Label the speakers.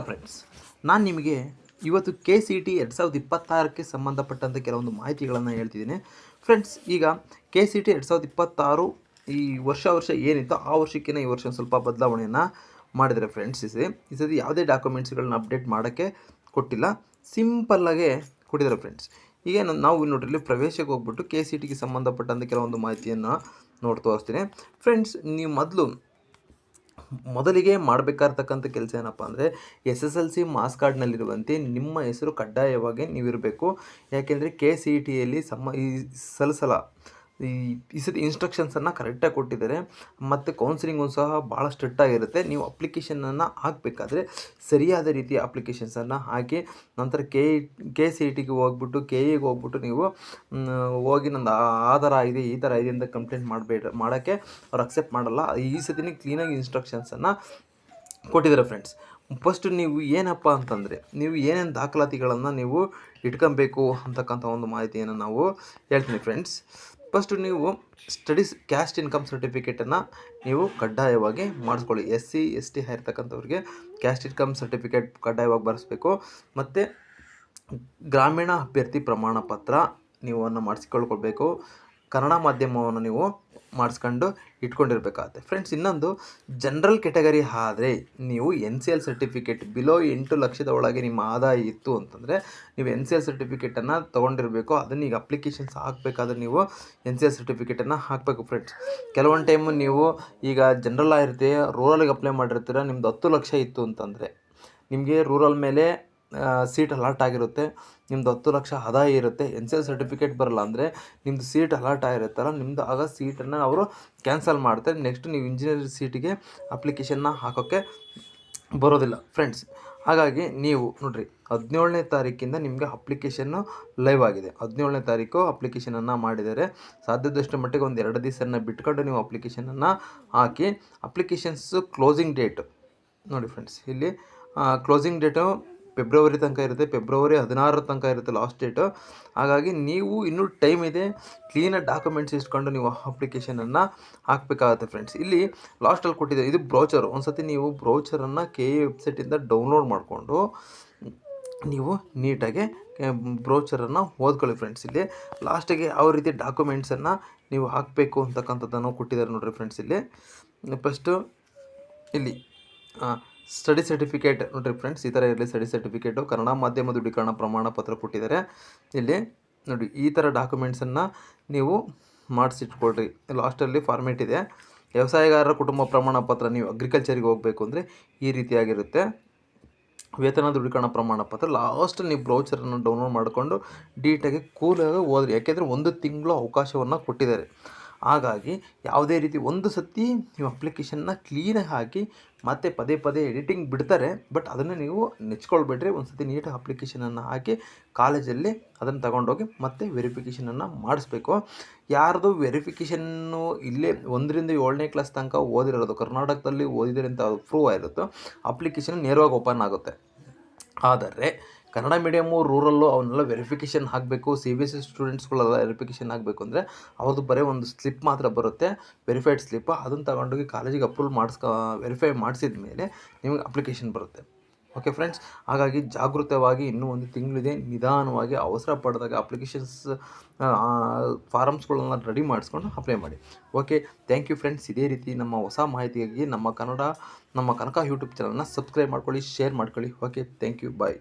Speaker 1: Friends ನಾನು ನಿಮಗೆ ಇವತ್ತು ಕೆ ಸಿ ಟಿ ಎರಡು ಸಾವಿರದ ಇಪ್ಪತ್ತಾರಕ್ಕೆ ಸಂಬಂಧಪಟ್ಟಂಥ ಕೆಲವೊಂದು ಮಾಹಿತಿಗಳನ್ನು ಹೇಳ್ತಿದ್ದೀನಿ. ಫ್ರೆಂಡ್ಸ್ ಈಗ ಕೆ ಸಿ ಟಿ ಎರಡು ಸಾವಿರದ ಇಪ್ಪತ್ತಾರು ಈ ವರ್ಷ ವರ್ಷ ಏನಿತ್ತು ಆ ವರ್ಷಕ್ಕಿಂತ ಈ ವರ್ಷ ಸ್ವಲ್ಪ ಬದಲಾವಣೆಯನ್ನು ಮಾಡಿದರೆ ಫ್ರೆಂಡ್ಸ್ ಸತಿ ಈ ಸತಿ ಯಾವುದೇ ಡಾಕ್ಯುಮೆಂಟ್ಸ್ಗಳನ್ನ ಅಪ್ಡೇಟ್ ಮಾಡೋಕ್ಕೆ ಕೊಟ್ಟಿಲ್ಲ. ಸಿಂಪಲ್ಲಾಗೆ ಕೊಟ್ಟಿದ್ದಾರೆ ಫ್ರೆಂಡ್ಸ್ ಈಗ ನಾವು ನೋಡ್ರಿ, ಇಲ್ಲಿ ಪ್ರವೇಶಕ್ಕೆ ಹೋಗ್ಬಿಟ್ಟು ಕೆ ಸಿ ಟಿಗೆ ಸಂಬಂಧಪಟ್ಟಂಥ ಕೆಲವೊಂದು ಮಾಹಿತಿಯನ್ನು ನೋಡಿ ತೋರಿಸ್ತೀನಿ ಫ್ರೆಂಡ್ಸ್ ನೀವು ಮೊದಲು ಮೊದಲಿಗೆ ಮಾಡಬೇಕಾಗಿರ್ತಕ್ಕಂಥ ಕೆಲಸ ಏನಪ್ಪ ಅಂದರೆ S S L C marks ಕಾರ್ಡ್ನಲ್ಲಿರುವಂತೆ ನಿಮ್ಮ ಹೆಸರು ಕಡ್ಡಾಯವಾಗಿ ನೀವಿರಬೇಕು. ಯಾಕೆಂದರೆ ಕೆ ಸಿ ಇ ಟಿಯಲ್ಲಿ ಸಮ ಈ ಸಲಸಲ ಈ ಸತಿ ಇನ್ಸ್ಟ್ರಕ್ಷನ್ಸನ್ನು ಕರೆಕ್ಟಾಗಿ ಕೊಟ್ಟಿದ್ದಾರೆ. ಮತ್ತು ಕೌನ್ಸಿಲಿಂಗು ಸಹ ಭಾಳ ಸ್ಟ್ರಿಕ್ಟಾಗಿರುತ್ತೆ ನೀವು ಅಪ್ಲಿಕೇಶನನ್ನು ಹಾಕಬೇಕಾದ್ರೆ ಸರಿಯಾದ ರೀತಿಯ ಅಪ್ಲಿಕೇಶನ್ಸನ್ನು ಹಾಕಿ, ನಂತರ ಕೆ ಕೆ ಸಿ ಇ ಟಿಗೆ ಹೋಗ್ಬಿಟ್ಟು ಕೆ ಎಗೆ ಹೋಗ್ಬಿಟ್ಟು ನೀವು ಹೋಗಿ ನಂದು ಆ ಥರ ಇದೆ, ಈ ಥರ ಇದೆ ಅಂತ ಕಂಪ್ಲೇಂಟ್ ಮಾಡಬೇಡ, ಮಾಡೋಕ್ಕೆ ಅವ್ರು ಅಕ್ಸೆಪ್ಟ್ ಮಾಡಲ್ಲ. ಈ ಸತಿನೇ ಕ್ಲೀನಾಗಿ ಇನ್ಸ್ಟ್ರಕ್ಷನ್ಸನ್ನು ಕೊಟ್ಟಿದ್ದಾರೆ ಫ್ರೆಂಡ್ಸ್ ಫಸ್ಟ್ ನೀವು ಏನಪ್ಪ ಅಂತಂದರೆ, ನೀವು ಏನೇನು ದಾಖಲಾತಿಗಳನ್ನು ನೀವು ಇಟ್ಕೊಬೇಕು ಅಂತಕ್ಕಂಥ ಒಂದು ಮಾಹಿತಿಯನ್ನು ನಾವು ಹೇಳ್ತೀನಿ ಫ್ರೆಂಡ್ಸ್ ಫಸ್ಟು ನೀವು ಸ್ಟಡೀಸ್ ಕ್ಯಾಸ್ಟ್ ಇನ್ಕಮ್ ಸರ್ಟಿಫಿಕೇಟನ್ನು ನೀವು ಕಡ್ಡಾಯವಾಗಿ ಮಾಡಿಸ್ಕೊಳ್ಳಿ. ಎಸ್ ಸಿ ಎಸ್ ಟಿ ಆಗಿರ್ತಕ್ಕಂಥವ್ರಿಗೆ ಕ್ಯಾಸ್ಟ್ ಇನ್ಕಮ್ ಸರ್ಟಿಫಿಕೇಟ್ ಕಡ್ಡಾಯವಾಗಿ ಬರೆಸ್ಬೇಕು. ಮತ್ತು ಗ್ರಾಮೀಣ ಅಭ್ಯರ್ಥಿ ಪ್ರಮಾಣ ಪತ್ರ ನೀವು ಅನ್ನು ಮಾಡಿಸಿಕೊಳ್ಕೊಳ್ಬೇಕು. ಕನ್ನಡ ಮಾಧ್ಯಮವನ್ನು ನೀವು ಮಾಡಿಸ್ಕೊಂಡು ಇಟ್ಕೊಂಡಿರ್ಬೇಕಾಗುತ್ತೆ. ಫ್ರೆಂಡ್ಸ್ ಇನ್ನೊಂದು ಜನರಲ್ ಕೆಟಗರಿ ಆದರೆ ನೀವು N C L certificate below ಎಂಟು ಲಕ್ಷದ ಒಳಗೆ ನಿಮ್ಮ ಆದಾಯ ಇತ್ತು ಅಂತಂದರೆ ನೀವು ಎನ್ ಸಿ ಎಲ್ ಸರ್ಟಿಫಿಕೇಟನ್ನು ತೊಗೊಂಡಿರಬೇಕು, ಅದನ್ನು ಈಗ ಅಪ್ಲಿಕೇಶನ್ಸ್ ಹಾಕಬೇಕಾದ್ರೆ ನೀವು ಎನ್ ಸಿ ಎಲ್ ಸರ್ಟಿಫಿಕೇಟನ್ನು ಹಾಕಬೇಕು ಫ್ರೆಂಡ್ಸ್ ಕೆಲವೊಂದು ಟೈಮು ನೀವು ಈಗ ಜನರಲ್ ಆಗಿರ್ತೀವಿ ರೂರಲ್ಗೆ ಅಪ್ಲೈ ಮಾಡಿರ್ತೀರ, ನಿಮ್ದು ಹತ್ತು ಲಕ್ಷ ಇತ್ತು ಅಂತಂದರೆ ನಿಮಗೆ ರೂರಲ್ ಮೇಲೆ ಸೀಟ್ ಅಲಾಟ್ ಆಗಿರುತ್ತೆ. ನಿಮ್ದು ಹತ್ತು ಲಕ್ಷ ಆದಾಯ ಇರುತ್ತೆ. ಎನ್ ಸಿ ಎಲ್ ಸರ್ಟಿಫಿಕೇಟ್ ಬರಲ್ಲ ಅಂದರೆ ನಿಮ್ಮದು ಸೀಟ್ ಅಲಾಟ್ ಆಗಿರುತ್ತಲ್ಲ ನಿಮ್ಮದು ಆಗ ಸೀಟನ್ನು ಅವರು ಕ್ಯಾನ್ಸಲ್ ಮಾಡ್ತಾರೆ. ನೆಕ್ಸ್ಟ್ ನೀವು ಇಂಜಿನಿಯರಿಂಗ್ ಸೀಟಿಗೆ ಅಪ್ಲಿಕೇಶನ್ನ ಹಾಕೋಕ್ಕೆ ಬರೋದಿಲ್ಲ ಫ್ರೆಂಡ್ಸ್ ಹಾಗಾಗಿ ನೀವು ನೋಡಿರಿ, ಹದಿನೇಳನೇ ತಾರೀಕಿಂದ ನಿಮಗೆ ಅಪ್ಲಿಕೇಶನ್ನು ಲೈವ್ ಆಗಿದೆ. ಹದಿನೇಳನೇ ತಾರೀಕು ಅಪ್ಲಿಕೇಶನನ್ನು ಮಾಡಿದರೆ ಸಾಧ್ಯದಷ್ಟು ಮಟ್ಟಿಗೆ ಒಂದು ಎರಡು ದಿವಸನ ಬಿಟ್ಕೊಂಡು ನೀವು ಅಪ್ಲಿಕೇಶನನ್ನು ಹಾಕಿ ಅಪ್ಲಿಕೇಶನ್ಸು ಕ್ಲೋಸಿಂಗ್ ಡೇಟ್ ನೋಡಿ ಫ್ರೆಂಡ್ಸ್ ಇಲ್ಲಿ ಕ್ಲೋಸಿಂಗ್ ಡೇಟು ಫೆಬ್ರವರಿ ತನಕ ಇರುತ್ತೆ, ಫೆಬ್ರವರಿ ಹದಿನಾರರ ತನಕ ಇರುತ್ತೆ ಲಾಸ್ಟ್ ಡೇಟು ಹಾಗಾಗಿ ನೀವು ಇನ್ನೂ ಟೈಮ್ ಇದೆ ಕ್ಲೀನಾಗಿ ಡಾಕ್ಯುಮೆಂಟ್ಸ್ ಇಸ್ಕೊಂಡು ನೀವು ಅಪ್ಲಿಕೇಶನನ್ನು ಹಾಕಬೇಕಾಗತ್ತೆ ಫ್ರೆಂಡ್ಸ್ ಇಲ್ಲಿ ಲಾಸ್ಟಲ್ಲಿ ಕೊಟ್ಟಿದೆ ಇದು ಬ್ರೌಚರು ಒಂದು ಸತಿ ನೀವು ಬ್ರೌಚರನ್ನು ಕೆ ಎ ವೆಬ್ಸೈಟಿಂದ ಡೌನ್ಲೋಡ್ ಮಾಡಿಕೊಂಡು ನೀವು ನೀಟಾಗಿ ಬ್ರೌಚರನ್ನು ಓದ್ಕೊಳ್ಳಿ ಫ್ರೆಂಡ್ಸ್ ಇಲ್ಲಿ ಲಾಸ್ಟಿಗೆ ಯಾವ ರೀತಿ ಡಾಕ್ಯುಮೆಂಟ್ಸನ್ನು ನೀವು ಹಾಕಬೇಕು ಅಂತಕ್ಕಂಥದ್ದನ್ನು ಕೊಟ್ಟಿದ್ದಾರೆ ನೋಡಿರಿ ಫ್ರೆಂಡ್ಸ್ ಇಲ್ಲಿ ಫಸ್ಟು ಇಲ್ಲಿ ಸ್ಟಡಿ ಸರ್ಟಿಫಿಕೇಟ್ ನೋಡಿರಿ ಫ್ರೆಂಡ್ಸ್, ಈ ಥರ ಇರಲಿ ಸ್ಟಡಿ ಸರ್ಟಿಫಿಕೇಟು. ಕನ್ನಡ ಮಾಧ್ಯಮ ದೃಢೀಕರಣ ಪ್ರಮಾಣ ಪತ್ರ ಕೊಟ್ಟಿದ್ದಾರೆ. ಇಲ್ಲಿ ನೋಡಿ, ಈ ಥರ ಡಾಕ್ಯುಮೆಂಟ್ಸನ್ನು ನೀವು ಮಾಡಿಸಿಟ್ಕೊಳ್ರಿ. ಲಾಸ್ಟಲ್ಲಿ ಫಾರ್ಮೇಟ್ ಇದೆ. ವ್ಯವಸಾಯಗಾರರ ಕುಟುಂಬ ಪ್ರಮಾಣ ಪತ್ರ ನೀವು ಅಗ್ರಿಕಲ್ಚರಿಗೆ ಹೋಗಬೇಕು ಅಂದರೆ ಈ ರೀತಿಯಾಗಿರುತ್ತೆ. ವೇತನ ದೃಢೀಕರಣ ಪ್ರಮಾಣ ಪತ್ರ. ಲಾಸ್ಟ್ ನೀವು ಬ್ರೌಚರನ್ನು ಡೌನ್ಲೋಡ್ ಮಾಡಿಕೊಂಡು ಡೀಟಾಗಿ ಕೂಲಾಗಿ ಓದ್ರಿ. ಯಾಕೆಂದರೆ ಒಂದು ತಿಂಗಳು ಅವಕಾಶವನ್ನು ಕೊಟ್ಟಿದ್ದಾರೆ. ಹಾಗಾಗಿ ಯಾವುದೇ ರೀತಿ ಒಂದು ಸತಿ ನೀವು ಅಪ್ಲಿಕೇಶನ್ನ ಕ್ಲೀನಾಗಿ ಹಾಕಿ ಮತ್ತೆ ಪದೇ ಪದೇ ಎಡಿಟಿಂಗ್ ಬಿಡ್ತಾರೆ ಬಟ್ ಅದನ್ನು ನೀವು ನೆಚ್ಕೊಳ್ಬೇಡ್ರಿ. ಒಂದು ಸತಿ ನೀಟಾಗಿ ಅಪ್ಲಿಕೇಶನನ್ನು ಹಾಕಿ ಕಾಲೇಜಲ್ಲಿ ಅದನ್ನು ತಗೊಂಡೋಗಿ ಮತ್ತೆ ವೆರಿಫಿಕೇಷನನ್ನು ಮಾಡಿಸ್ಬೇಕು. ಯಾರ್ದು ವೆರಿಫಿಕೇಷನ್ನು ಇಲ್ಲೇ ಒಂದರಿಂದ ಏಳನೇ ಕ್ಲಾಸ್ ತನಕ ಓದಿರೋದು, ಕರ್ನಾಟಕದಲ್ಲಿ ಓದಿದ್ರೆ ಅಂತ ಪ್ರೂವ್ ಆಗಿರುತ್ತೋ ಅಪ್ಲಿಕೇಶನ್ ನೇರವಾಗಿ ಓಪನ್ ಆಗುತ್ತೆ. ಆದರೆ ಕನ್ನಡ ಮೀಡಿಯಮು ರೂರಲ್ಲು ಅವನ್ನೆಲ್ಲ ವೆರಿಫಿಕೇಷನ್ ಹಾಕಬೇಕು ಸಿ ಬಿ ಎಸ್ ಸಿ ಸ್ಟೂಡೆಂಟ್ಸ್ಗಳೆಲ್ಲ ವೆರಿಫಿಕೇಷನ್ ಆಗಬೇಕು ಅಂದರೆ ಅವ್ರದ್ದು ಬರೀ ಒಂದು ಸ್ಲಿಪ್ ಮಾತ್ರ ಬರುತ್ತೆ ವೆರಿಫೈಡ್ ಸ್ಲಿಪ್ ಅದನ್ನು ತಗೊಂಡೋಗಿ ಕಾಲೇಜಿಗೆ ಅಪ್ರೂವ್ ಮಾಡಿಸ್ಕೊ ವೆರಿಫೈ ಮಾಡಿಸಿದ ಮೇಲೆ ನಿಮಗೆ ಅಪ್ಲಿಕೇಶನ್ ಬರುತ್ತೆ. ಓಕೆ ಫ್ರೆಂಡ್ಸ್ ಹಾಗಾಗಿ ಜಾಗೃತವಾಗಿ ಇನ್ನೂ ಒಂದು ತಿಂಗಳಿದೆ, ನಿಧಾನವಾಗಿ ಅವಸರ ಪಡೆದಾಗ ಅಪ್ಲಿಕೇಶನ್ಸ್ ಫಾರಮ್ಸ್ಗಳನ್ನ ರೆಡಿ ಮಾಡಿಸ್ಕೊಂಡು ಅಪ್ಲೈ ಮಾಡಿ. ಓಕೆ ಥ್ಯಾಂಕ್ ಯು ಫ್ರೆಂಡ್ಸ್ ಇದೇ ರೀತಿ ನಮ್ಮ ಹೊಸ ಮಾಹಿತಿಗಾಗಿ ನಮ್ಮ ಕನ್ನಡ, ನಮ್ಮ ಕನಕ ಯೂಟ್ಯೂಬ್ ಚಾನಲ್ನ ಸಬ್ಸ್ಕ್ರೈಬ್ ಮಾಡ್ಕೊಳ್ಳಿ ಶೇರ್ ಮಾಡ್ಕೊಳ್ಳಿ. Okay thank you bye